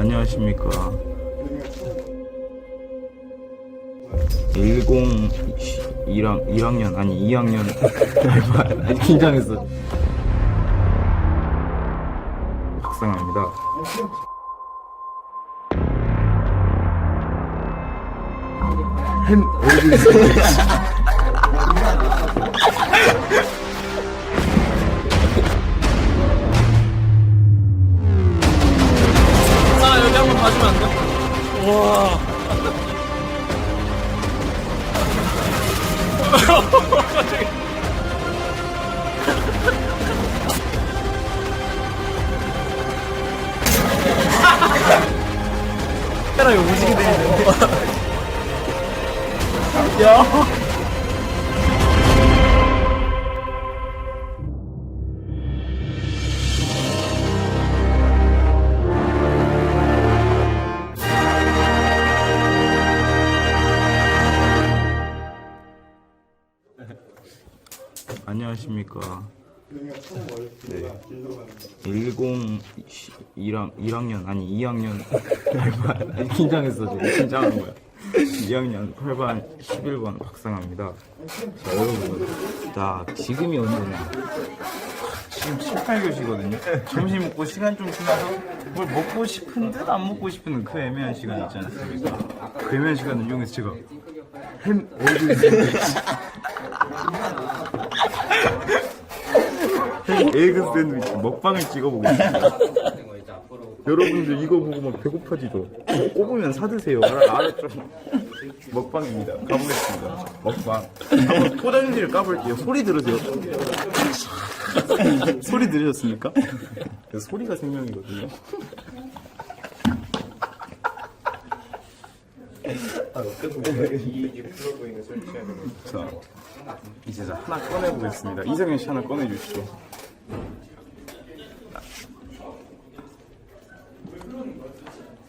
안녕하십니까. 10 1학, 1학년 아니 2학년 아니 긴장했어. 박상아입니다. 햄아여 봐주면 안 돼? 와. 카메라 이거 무지개 들리는데. 야. 안녕하십니까. 네. 10 1학, 1학년 아니 2학년 아니 긴장했어 지금 긴장한 거야. 2학년 8반 11번 박상아입니다. 자 여러분, 자 지금이 언제냐? 지금 7, 8교시거든요. 점심 먹고 시간 좀 지나서 뭘 먹고 싶은 듯 안 먹고 싶은 그 애매한 시간 있지 않습니까? 그 애매한 시간을 이용해서 제가 햄 샌드위치 에그 샌드위치 먹방을 찍어보겠습니다. 여러분들 이거 보고 막 배고파지죠? 꼽으면 사드세요. 알- 알았죠? 먹방입니다. 가보겠습니다. 먹방. 한번 포장지를 까볼게요. 소리 들으세요. 소리 들으셨습니까? 소리가 생명이거든요. 자, 이제 자 하나 꺼내보겠습니다. 이성현 씨 하나 꺼내주시죠.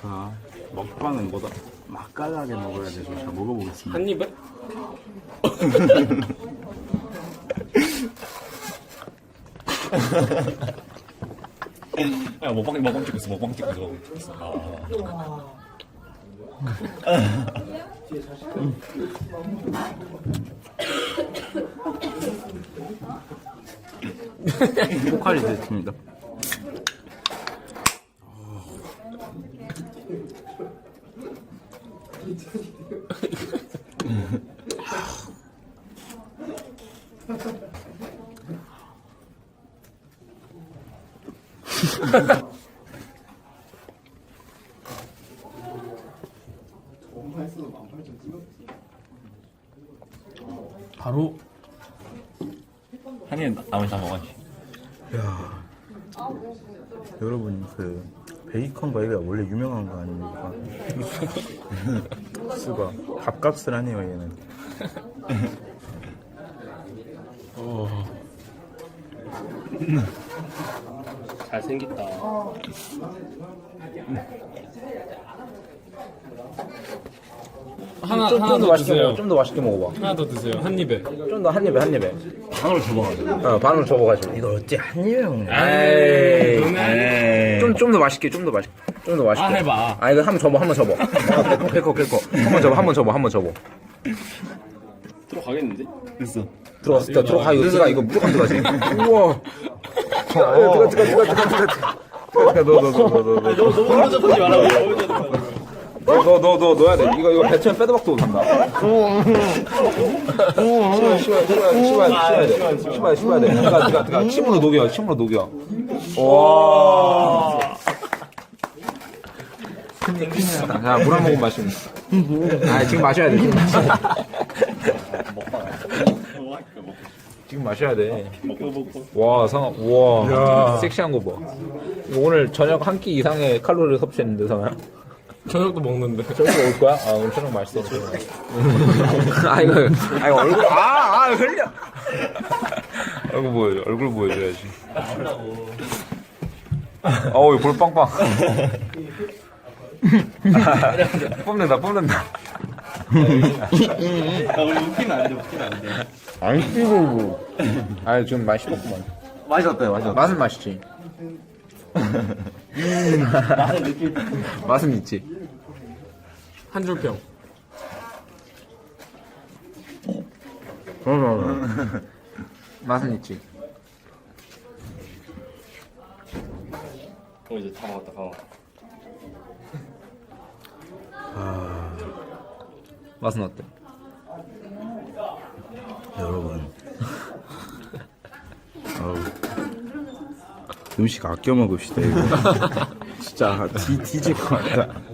자, 먹방은 뭐다? 맛깔나게 먹어야 되죠. 자, 먹어보겠습니다. 한 입에? 야 먹방 먹방 찍고 있어 먹방 찍고 있어 먹방 찍고 있어 아. 포칼이 됐습니다. 바로 한입 나머지 다 먹어야지 야, 여러분 그 베이컨 바이가 원래 유명한 거 아닙니까? 수가 밥값을 하네요 얘는. 잘생겼다. 하나 좀, 하나 좀더더 맛있게 드세요. 먹어. 좀 더 맛있게 먹어봐. 하나 더 드세요. 한 입에. 좀 더 한 입에 한 입에. 반으로 접어가지고 어, 반으로 접어가지고. 이걸 어째 한 입에 먹냐? 에이. 너네. 좀좀 더 맛있게, 좀 더 맛있게, 좀 더 맛있게. 아, 해봐. 아 이거 한번 접어, 한번 접어. 개코, 개코, 개코. 한번 접어, 한번 접어, 한번 접어. 들어가겠는데? 됐어 들어갔을 때 들어가 이거 들어가 이거 무조건 들어가지. 우와. 들어가, 들어가, 들어가, 들어가, 들어가. 들어가, 너, 너, 너, 너, 너, 너. 너무 혼잡하지 말라고. 너, 너, 너, 넣어야 돼. 이거, 이거 배치면 빼도박도 못한다. 씹어야, 씹어야, 씹어야, 씹어야 돼. 씹어야, 씹어야 돼. 들어가, 들어가, 들어가. 침으로 녹여, 침으로 녹여. 와. 자, 물한 모금 마시면. 아, 지금 마셔야 돼. 지금 마셔야 돼. 지금 마셔야 돼. 와, 상아, 우와. 섹시한 거 봐. 오늘 저녁 한 끼 이상의 칼로리를 섭취했는데, 상아야? 저녁도 먹는데. 저녁 먹을 거야? 아, 오늘 저녁 맛있어. 아, 이거, 아, 이거 얼굴, 아, 아, 흘려. 얼굴 보여줘, 얼굴 보여줘야지. 어우, 볼 빵빵. 뽐낸다, 뽐낸다. 야 우리 웃기면 안 돼 웃기면 안 돼 안 씹어. 아, 지금 맛있었구만. 맛있었대요 맛있었다 맛은 맛있지. 맛은 있지. 한 줄평. 맛은 있지. 어 이제 다 먹었다 다 먹었다. 맛은 어때? 여러분. 어우. 음식 아껴 먹읍시다 이거. 진짜 뒤 뒤질 것 같다.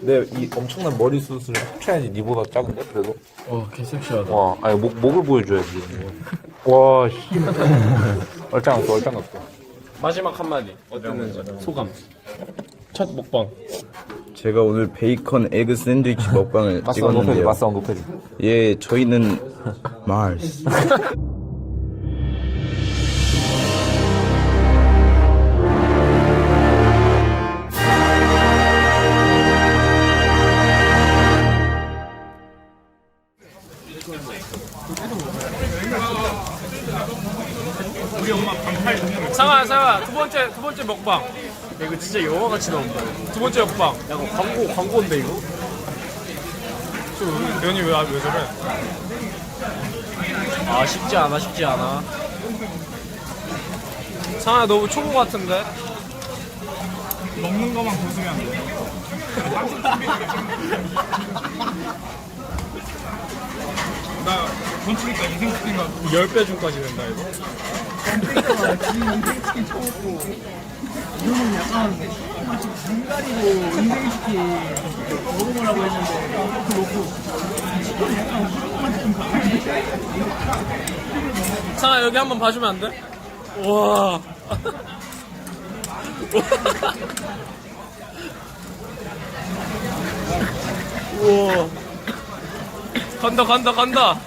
내 이 엄청난 머리숱을 합쳐야지 니보다 작은데 그래도. 어 개섹시하다. 와, 아니 목 목을 보여줘야지. 와, 씨. 얼짱 없어, 얼짱 없어. 마지막 한마디 어땠는지 소감. 첫 먹방. 제가 오늘 베이컨 에그 샌드위치 먹방을 맛싸움 높여줘, 찍었는데요. 맛싸움 높여줘. 예, 저희는 마을스. 번째 두 번째 먹방. 야, 이거 진짜 영화 같이 나온다. 두 번째 먹방. 야 이거 광고 광고인데 이거. 저 연이 왜, 왜 저래? 아 쉽지 않아 쉽지 않아. 상아 너무 초보 같은데? 먹는 것만 보시면 안 돼요. 나돈 치니까 인생 치킨가 10배 중까지 된다 이거. 이거는 약간 마치 분갈이고 인생 치킨 먹어보라고 했는데 그 먹고 치킨은 약간 상아 여기 한번 봐주면 안 돼? 와. 우와. 간다 간다 간다.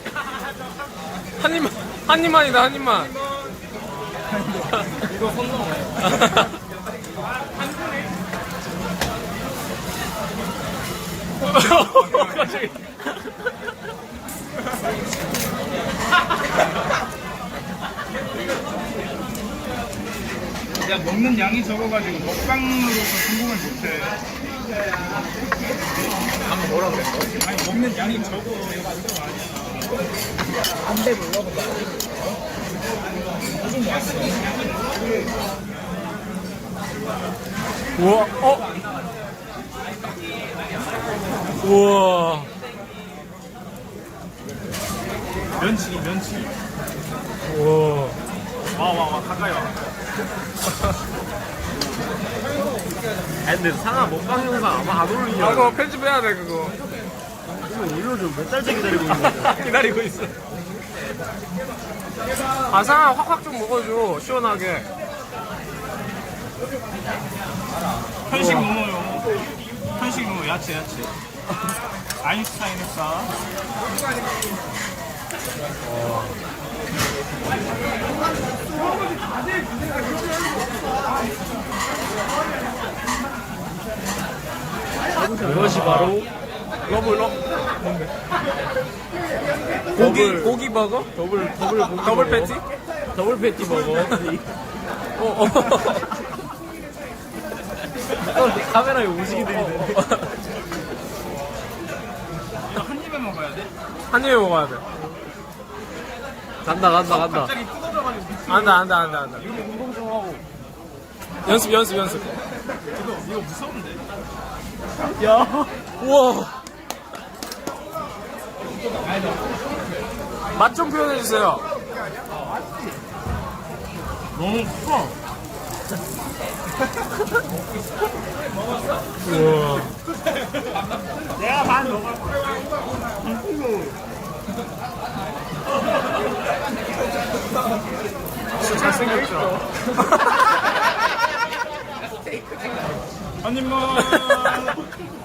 한 입만 한 입만이다 한 입만. 이거 손 넘어. 갑자기. 야 먹는 양이 적어가지고 먹방으로서 성공을 못해. 방금 뭐라 그랬어? 아니 먹는 양이 적어 이거 그거 아니야. 우와, 어? 우와. 면치기 면치기. 우와. 와 와 와 가까이 와. 아 근데 상아 먹방 영상 아마 안 올리냐? 아, 그거 편집해야 돼 그거. 이거 올려줘. 몇 달째 기다리고 있는 거야? 기다리고 있어. 아 상아 확확 좀 먹어줘. 시원하게. 현식 모모요. 현식 모모 야채 야채. 아인슈타인 했다. 이것이 바로 러블 러 고기 고기 버거? 더블 더블 고기 더블 패티? 더블 패티 버거. 어, 어. 카메라에 오지게 들리네. 이거 한 입에 먹어야 돼. 한 입에 먹어야 돼. 간다 간다 간다. 갑자기 뜯어져가지고. 안다 안다 안다 안다. 연습 연습 연습. 이거 이거 무서운데. 우와. 맛 좀 표현해 주세요. 너무 커. 우와. 내가 반 먹을 거야. 진짜 잘생겼죠. 한 입만.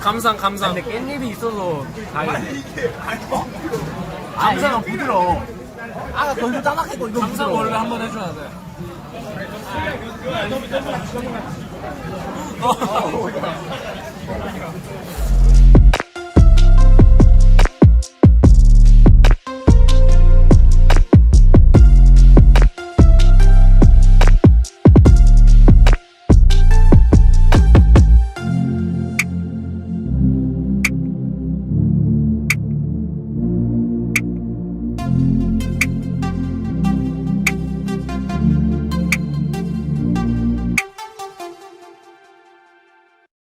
감상 감상 근데 깻잎이 있어서 다행이네. 감사가 부드러워. 아, 건조 짜박했고 이거 감상 부드러워. 원래 한번 해줘야 돼